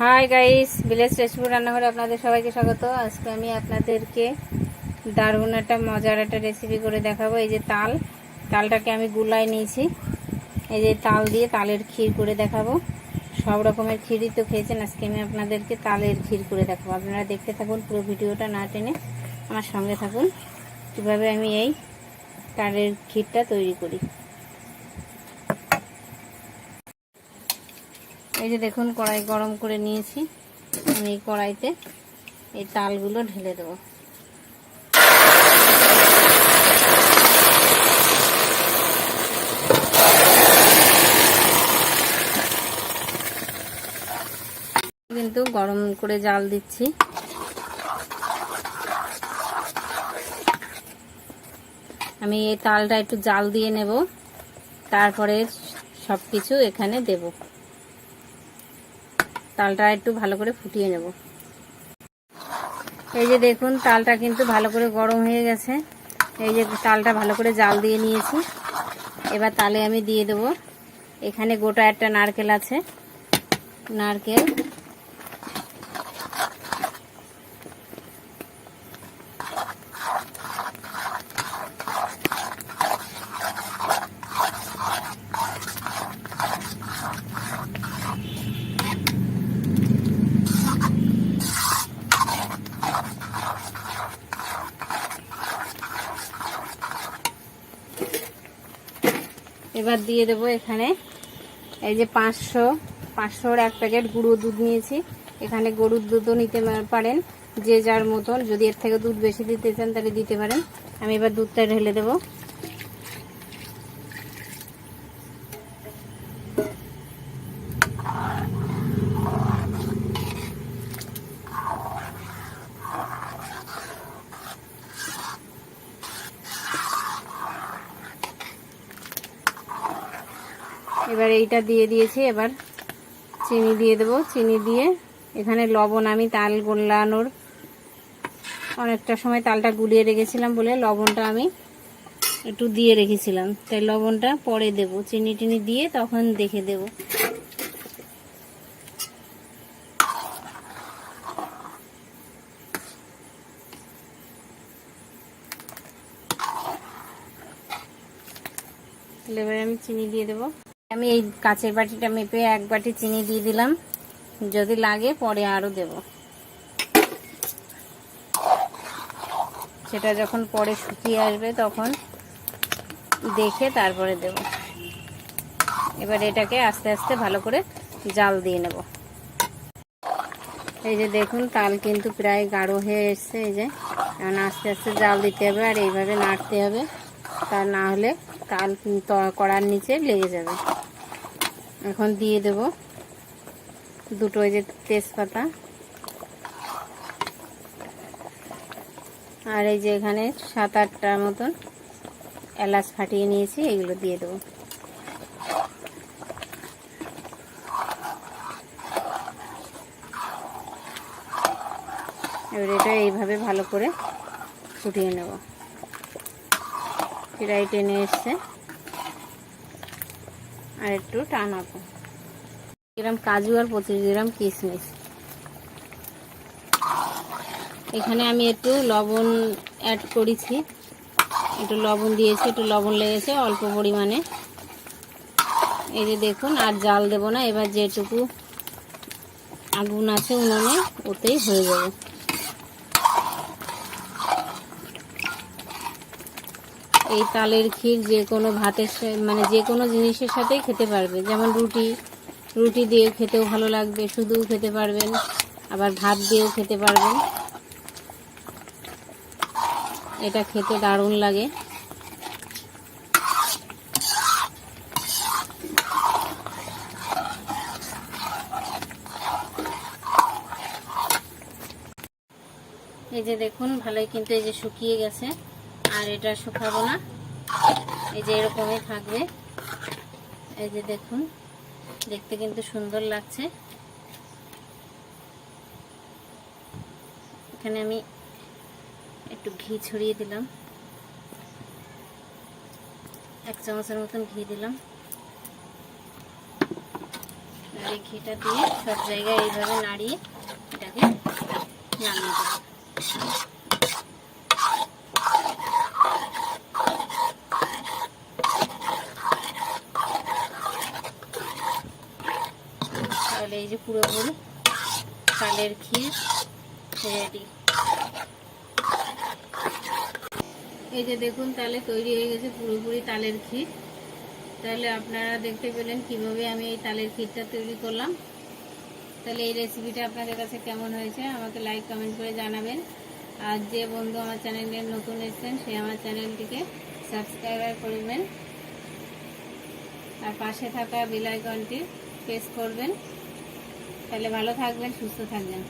Hi guys village recipe রান্নাঘরে আপনাদের সবাইকে স্বাগত। আজকে আমি আপনাদেরকে দারুণ একটা মজার একটা রেসিপি করে দেখাবো। এই যে তাল, তালটাকে আমি গুলায় নিয়েছি। এই যে তাল দিয়ে তালের ক্ষীর করে দেখাবো। সব রকমের ক্ষীরই তো খেয়েছেন। আজকে আমি আপনাদেরকে তালের ক্ষীর করে দেখাবো। আপনারা দেখতে থাকুন পুরো ভিডিওটা, না টেনে আমার সঙ্গে থাকুন। কীভাবে আমি এই তালের ক্ষীরটা তৈরি করি। এই যে দেখুন, কড়াই গরম করে নিয়েছি। আমি এই কড়াইতে এই তালগুলো ঢেলে দেবো। কিন্তু গরম করে জাল দিচ্ছি। আমি এই তালটা একটু জাল দিয়ে নেব। তারপরে সব কিছু এখানে দেবো। তালটা একটু ভালো করে ফুটিয়ে নেব। এই যে দেখুন, তালটা কিন্তু ভালো করে গরম হয়ে গেছে। এই যে তালটা ভালো করে জাল দিয়ে নিয়েছি। এবার তালে আমি দিয়ে দেব। এখানে গোটা একটা নারকেল আছে। নারকেল এবার দিয়ে দেব এখানে এই যে পাঁচশো, পাঁচশোর এক প্যাকেট গুঁড়ো দুধ নিয়েছি। এখানে গরুর দুধও নিতে পারেন, যে যার মতন। যদি এর থেকে দুধ বেশি দিতে চান তাহলে দিতে পারেন। আমি এবার দুধটা ঢেলে দেবো। এবার এইটা দিয়ে দিয়েছি, এবার চিনি দিয়ে দেবো। চিনি দিয়ে এখানে লবণ আমি তাল গোল্লানোর অনেকটা সময় তালটা গুলিয়ে রেখেছিলাম বলে লবণটা আমি একটু দিয়ে রেখেছিলাম। তাই লবণটা পরে দেব। চিনি টিনি দিয়ে তখন দেখে দেব। এবারে আমি চিনি দিয়ে দেবো। আমি এই কাচের বাটিটা মেপে এক বাটি চিনি দিয়ে দিলাম। যদি লাগে পরে আরও দেব। সেটা যখন পরে শুকিয়ে আসবে তখন দেখে তারপরে দেব। এবার এটাকে আস্তে আস্তে ভালো করে জাল দিয়ে নেব। এই যে দেখুন, তাল কিন্তু প্রায় গাঢ় হয়ে এসছে এই যে। এখন আস্তে আস্তে জাল দিতে হবে আর এইভাবে নাড়তে হবে। তা না হলে তাল কড়ার নিচে লেগে যাবে। এখন দিয়ে দেব দুটো এই যে তেজপাতা আর এই যে এখানে সাত আটটার মতন এলাচ ফাটিয়ে নিয়েছি, এগুলো দিয়ে দেবো। এবার এটা এইভাবে ভালো করে ফুটিয়ে নেব। ফিরাই টেনে এসছে। আর একটু টানাবো গ্রাম কাজু আর পঁচিশ গ্রাম কিশমিশ এখানে আমি একটু লবণ অ্যাড করেছি। একটু লবণ দিয়েছি, একটু লবণ লেগেছে অল্প পরিমাণে। এই যে দেখুন, আর জাল দেব না, এবার যেটুকু আগুন আছে উনুনে, ওতেই হয়ে যাবে। এই তালের ক্ষীর যে কোনো ভাতের মানে যে কোনো জিনিসের সাথেই খেতে পারবে। যেমন রুটি রুটি দিয়েও খেতেও ভালো লাগবে, শুধুও খেতে পারবেন, আবার ভাত দিয়েও খেতে পারবেন। এটা খেতে দারুণ লাগে। এই যে দেখুন, ভালোই কিন্তু এই যে শুকিয়ে গেছে। আর এটা শুকাবো না। এই যে এরকমই থাকবে। এই যে দেখুন, দেখতে কিন্তু সুন্দর লাগছে। এখানে আমি একটু ঘি ছড়িয়ে দিলাম। এক চামচের মতন ঘি দিলাম। এই ঘিটা দিয়ে সব জায়গায় এইভাবে নাড়িয়ে এটাকে নামিয়ে দেবো তাহলে এই যে পুরোপুরি তালের ক্ষীর রেডি এই যে দেখুন তাহলে তৈরি হয়ে গেছে পুরোপুরি তালের ক্ষীর। তাহলে আপনারা দেখতে পেলেন কীভাবে আমি এই তালের ক্ষীরটা তৈরি করলাম। তাহলে এই রেসিপিটা আপনাদের কাছে কেমন হয়েছে, আমাকে লাইক কমেন্ট করে জানাবেন। আর যে বন্ধু আমার চ্যানেলে নতুন এসেছেন, সে আমার চ্যানেলটিকে সাবস্ক্রাইবার করবেন। আর পাশে থাকা বেল আইকনটি প্রেস করবেন। তাহলে ভালো থাকবেন সুস্থ থাকবেন।